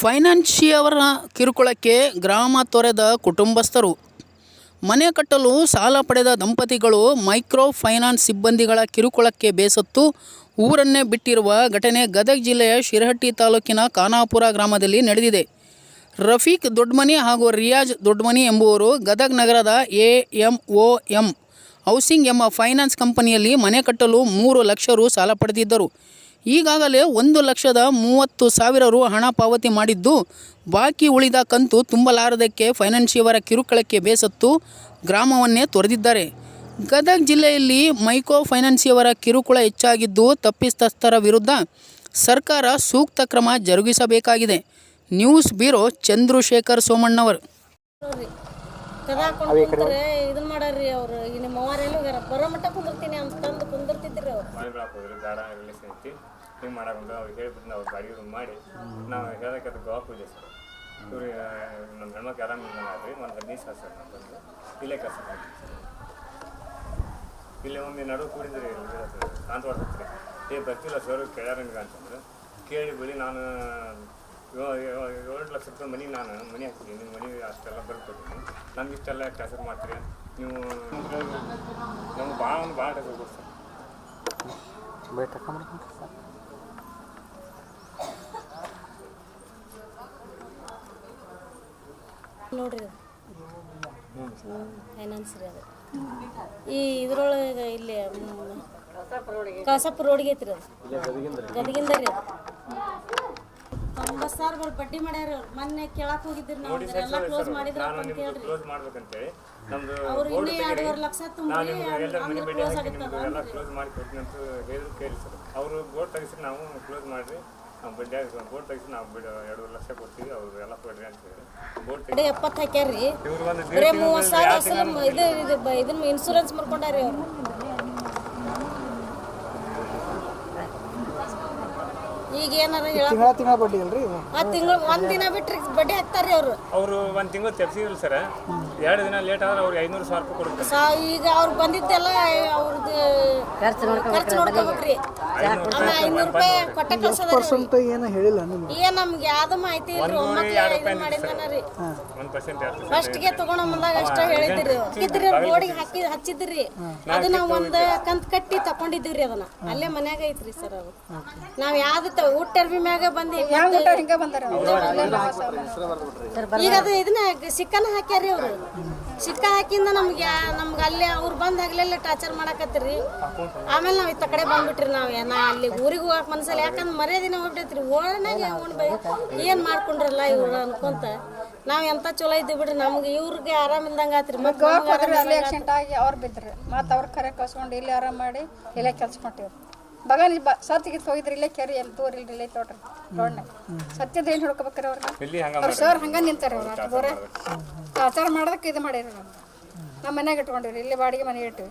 ಫೈನಾನ್ಷಿಯವರ ಕಿರುಕುಳಕ್ಕೆ ಗ್ರಾಮ ತೊರೆದ ಕುಟುಂಬಸ್ಥರು. ಮನೆ ಕಟ್ಟಲು ಸಾಲ ಪಡೆದ ದಂಪತಿಗಳು ಮೈಕ್ರೋ ಫೈನಾನ್ಸ್ ಸಿಬ್ಬಂದಿಗಳ ಕಿರುಕುಳಕ್ಕೆ ಬೇಸತ್ತು ಊರನ್ನೇ ಬಿಟ್ಟಿರುವ ಘಟನೆ ಗದಗ ಜಿಲ್ಲೆಯ ಶಿರಹಟ್ಟಿ ತಾಲೂಕಿನ ಖಾನಾಪುರ ಗ್ರಾಮದಲ್ಲಿ ನಡೆದಿದೆ. ರಫೀಕ್ ದೊಡ್ಮನಿ ಹಾಗೂ ರಿಯಾಜ್ ದೊಡ್ಮನಿ ಎಂಬುವರು ಗದಗ ನಗರದ A M O M housing ಎಂಬ ಫೈನಾನ್ಸ್ ಕಂಪನಿಯಲ್ಲಿ ಮನೆ ಕಟ್ಟಲು ಮೂರು ಲಕ್ಷ ರು ಸಾಲ ಪಡೆದಿದ್ದರು. ಈಗಾಗಲೇ ಒಂದು ಲಕ್ಷದ ಮೂವತ್ತು ಸಾವಿರ ರು ಹಣ ಪಾವತಿ ಮಾಡಿದ್ದು, ಬಾಕಿ ಉಳಿದ ಕಂತು ತುಂಬಲಾರದಕ್ಕೆ ಫೈನಾನ್ಷಿಯವರ ಕಿರುಕುಳಕ್ಕೆ ಬೇಸತ್ತು ಗ್ರಾಮವನ್ನೇ ತೊರೆದಿದ್ದಾರೆ. ಗದಗ ಜಿಲ್ಲೆಯಲ್ಲಿ ಮೈಕ್ರೋ ಫೈನಾನ್ಸಿಯವರ ಕಿರುಕುಳ ಹೆಚ್ಚಾಗಿದ್ದು, ತಪ್ಪಿತಸ್ಥರ ವಿರುದ್ಧ ಸರ್ಕಾರ ಸೂಕ್ತ ಕ್ರಮ ಜರುಗಿಸಬೇಕಾಗಿದೆ. ನ್ಯೂಸ್ ಬ್ಯೂರೋ ಚಂದ್ರಶೇಖರ್ ಸೋಮಣ್ಣವರ್ ಕದ ಹಾಕೊಂಡು ಕುಂತ್ರೆ ಇದನ್ನ ಮಾಡಾರ್ರಿ ಅವ್ರು. ಈಗ ನಿಮ್ಮ ಅವ್ವಾರ ಎಲ್ಲಿ ಹೋಗ್ಯಾರ? ಬರೋ ಮಟ್ಟ ಕುಂದಿರ್ತೀನಿ ಅಂತಂದು ಕುಂದಿರ್ತಿದ್ರಿ ಅವ್ರು. ಮಳೆ ಬಿಡಕ್ಕೆ ಹೋದ್ರಿ ಬೇಡ ರಿಲೀಸ್ ಐತಿ ಹಿಂಗೆ ಮಾಡಕ್ಕೆ ಅವ್ರು ಹೇಳ್ಬಿಟ್ಟು ನಾವು ರೂಮ್ ಮಾಡಿ ನಾವು ಹೇಳಕ್ಕೆ ಅದಕ್ಕೆ ಗೋವಾ ಪೂಜೆ ಸರ್. ಇವ್ರು ನಮ್ಮ ಹೆಣ್ಮಕ್ಳು ಮಾಡ್ರಿ ಒಂದು ಹದಿನೈದು ಸಾವಿರ ಸರ್ ನಾವು ಬಂದು ಇಲ್ಲೇ ಕೆಲಸ ಮಾಡ್ತೀವಿ ಇಲ್ಲೇ ಒಮ್ಮೆ ನಡು ಕೂಡಿದ್ರಿ ಕಾಂತ ಹೊಡ್ತೀರಿ ಏ ಬರ್ತಿಲ್ಲ ಸರ್ ಕೇಳ್ಯಾರ ನಿಮ್ಗೆ ಅಂತಂದ್ರೆ. ಕೇಳಿ ಬಿಡಿ ನಾನು ಏಳು ಲಕ್ಷ ರೂಪಾಯಿ ಮನೆ ನಾನು ಮನೆ ಹಾಕ್ತೀನಿ ನಿಮ್ಮ ಮನೆ ಅಷ್ಟೆಲ್ಲ ಬರ್ಕೊಡ್ತೀನಿ ನಮ್ಗೆ ಇಷ್ಟೆಲ್ಲ ಕೆಲಸ ಮಾಡ್ತೀರಿ ನೀವು ನಮ್ಗೆ ಭಾಳ ಒಂದು ಭಾಳ ಕೆಲಸ ಕೊಡ್ತೀರಿ ಸರ್. ನೋಡ್ರಿ ಫೈನಾನ್ಸ್ ರೀ ಅದು. ಈ ಇದ್ರೊಳಗೆ ಇಲ್ಲಿ ಕಳಸಪ್ಪ ರೋಡ್ಗೆ ಐತ್ರಿ ಅದು. ಗದಗಿಂದ ರೀ ಅದು. ಸಾವಿರ ಬರ್ ಬಡ್ಡಿ ಮಾಡ್ಯಾರ ಅವ್ರು ಮೊನ್ನೆ ಕೇಳಕ್ ಹೋಗಿದ್ರಿ ನಾವು ಎಲ್ಲ ಕ್ಲೋಸ್ ಮಾಡಿದ್ರ ನಾನು ಅಂತ ಹೇಳ್ರಿ. ಕ್ಲೋಸ್ ಮಾಡ್ಬೇಕಂತೇಳಿ ನಮ್ದು ಅವ್ರು ಬೋರ್ಡ್ ಇನ್ನೂ ಎರಡೂವರೆ ಲಕ್ಷ ನಾನು ತುಂಬ್ರಿ ನಿಮ್ಗೆ ಎಲ್ಲ ಮನೆ ಭೇಟಿ ಕ್ಲೋಸ್ ಹಾಕಿ ಆಗಿತ್ತದ ಎಲ್ಲ ಕ್ಲೋಸ್ ಮಾಡಿ ಕೊಡ್ತೀನಿ ಅಂತ ಹೇಳಿದ್ರು ಕೇಳಿ ಸರ್. ಅವರು ಬೋರ್ಡ್ ತೆಗಿಸಿ ನಾವು ಕ್ಲೋಸ್ ಮಾಡಿರಿ. ನಾವು ಬಡ್ಡಿ ಬೋರ್ಡ್ ತೆಗಿಸಿ ನಾವು ಬಿಡ ಎರಡೂವರೆ ಲಕ್ಷ ಕೊಡ್ತೀವಿ ಅವರು ಎಲ್ಲ ಕೊಡ್ರಿ ಅಂತ ಹೇಳಿ. ಬೋರ್ಡ್ ತೆಗಿ ಕಡೆ ಎಪ್ಪತ್ತು ಹಾಕ್ಯಾರ್ರಿ. ಇವ್ರು ಒಂದು ಬರೀ ಮೂವತ್ತು ಸಾವಿರ ಅಸಲ ಇದು ಇದು ಬ- ಇದನ್ನ ಇನ್ಸೂರೆನ್ಸ್ ಮಾಡ್ಕೊಂಡಾರಿ ಅವ್ರು. ಈಗ ಏನಾರ ಹೇಳಕ್ ತಿಂಗಳ ತಿಂಗಳ ಬಡ್ಡಿ ಅಲ್ರಿ ಇದು? ಆ ತಿಂಗಳು ಒಂದ್ ದಿನ ಬಿಟ್ರಿ ಬಡ್ಡಿ ಹಾಕ್ತಾರ್ರಿ ಅವ್ರು. ಅವರು ಒಂದು ತಿಂಗಳು ತೆಪ್ಸಿದ್ರು ಸರ್. ಎರಡು ದಿನ ಲೇಟ್ ಆದ್ರೆ ಅವ್ರಿಗೆ ಐನೂರು ಸಾವಿರ ರೂಪಾಯಿ ಕೊಡುತ್ತೆ. ಸಾ ಈಗ ಅವ್ರು ಬಂದಿದ್ದೆಲ್ಲ ಅವ್ರದ್ದು ಖರ್ಚು ನೋಡ್ಕೋಬೇಕ್ರಿ. ಆಮೇಲೆ ಐನೂರು ರೂಪಾಯಿ ಕೊಟ್ಟ ಕಳ್ಸೋದ್ರಿ ಪರ್ಸೆಂಟ್ ಏನು ಹೇಳಿಲ್ಲ ನಿಮ್ಗೆ? ಏನ್ ನಮ್ಗೆ ಯಾವ್ದು ಮಾಹಿತಿ ಇಲ್ರಿ. ಒಮ್ಮಕ್ಕೆ ಇದು ಮಾಡಿದ್ದಾನ ರೀ. ಒಂದು ಪರ್ಸೆಂಟ್ ಫಸ್ಟ್ಗೆ ತಗೊಂಡ ಬಂದಾಗ ಅಷ್ಟ ಹೇಳಿದ್ರಿ. ಹಾಕಿದ್ರಿ ಬೋರ್ಡಿಗೆ ಹಾಕಿ ಹಚ್ಚಿದ್ರಿ. ಅದನ್ನ ನಾವ್ ಒಂದ್ ಕಂತ್ ಕಟ್ಟಿ ತಕೊಂಡಿದ್ದೀವ್ರಿ ಅದನ್ನ. ಅಲ್ಲೇ ಮನ್ಯಾಗ ಐತ್ರಿ ಸರ್ ಅದು. ನಾವ್ ಯಾವ್ದು ಊಟ ಅರ್ಬಿ ಮ್ಯಾಗ ಬಂದಿ ಈಗ ಅದು ಇದನ್ನ ಸಿಕ್ಕನ ಹಾಕ್ಯಾರಿ ಅವ್ರು. ಸಿಕ್ಕ ಹಾಕಿಂದ ನಮ್ಗೆ ನಮ್ಗೆ ಅಲ್ಲೇ ಅವ್ರು ಬಂದ್ ಹಗ್ಲೆಲ್ಲ ಟಾರ್ಚರ್ ಮಾಡಕತ್ತೀರಿ. ಆಮೇಲೆ ನಾವ್ ಇತ್ತ ಕಡೆ ಬಂದ್ಬಿಟ್ರಿ ನಾವ್ ನಾ ಅಲ್ಲಿ ಊರಿಗೆ ಹೋಗಕ್ ಮನ್ಸಲ್ಲ. ಯಾಕಂದ್ರೆ ಮರ್ಯಾದಿನ ಹೋಗ್ಬಿಟ್ಟೈತ್ರಿ. ಓಡನಾಗ ಬೈ ಏನ್ ಮಾಡ್ಕೊಂಡ್ರಲ್ಲ ಇವ್ರು ಅನ್ಕೊಂತ. ನಾವ್ ಎಂತ ಚಲೋ ಇದ್ದೀವಿ ಬಿಡ್ರಿ ನಮ್ಗೆ ಇವ್ರಿಗೆ ಆರಾಮಿಲ್ದಂಗ ಆತ್ರಿ. ಮತ್ತೆ ಆಗಿ ಅವ್ರು ಬಿದ್ರಿ. ಮತ್ತೆ ಅವ್ರ ಕರೆ ಕಳ್ಸ್ಕೊಂಡು ಇಲ್ಲಿ ಆರಾಮ ಮಾಡಿ ಇಲ್ಲೇ ಕೆಲ್ಸ ಕೊಟ್ಟಿವ್ರು. ಬಗ ನೀ ಬ ಸತ್ತಿಗೆ ಹೋಗಿದ್ರಿ ಇಲ್ಲೇ ಕೆರೆ ಎಲ್ಲಿ ಇಲ್ಲೇ ತೋಟ್ರಿ. ರೋಡ್ನಾಗ ಸತ್ಯದ ಏನು ಹುಡ್ಕೋಬೇಕ್ರಿ ಹಂಗೆ ಅವ್ರ ಸರ್ ಹಂಗ ನಿಂತಾರೆ ಅವ್ರು ಅಷ್ಟು ದೂರ ಆಚಾರ ಮಾಡೋದಕ್ಕೆ ಇದು ಮಾಡಿರಿ ನಮ್ಮ ಮನ್ಯಾಗ ಇಟ್ಕೊಂಡಿವ್ರಿ ಇಲ್ಲಿ ಬಾಡಿಗೆ ಮನೆ ಇಟ್ಟಿವಿ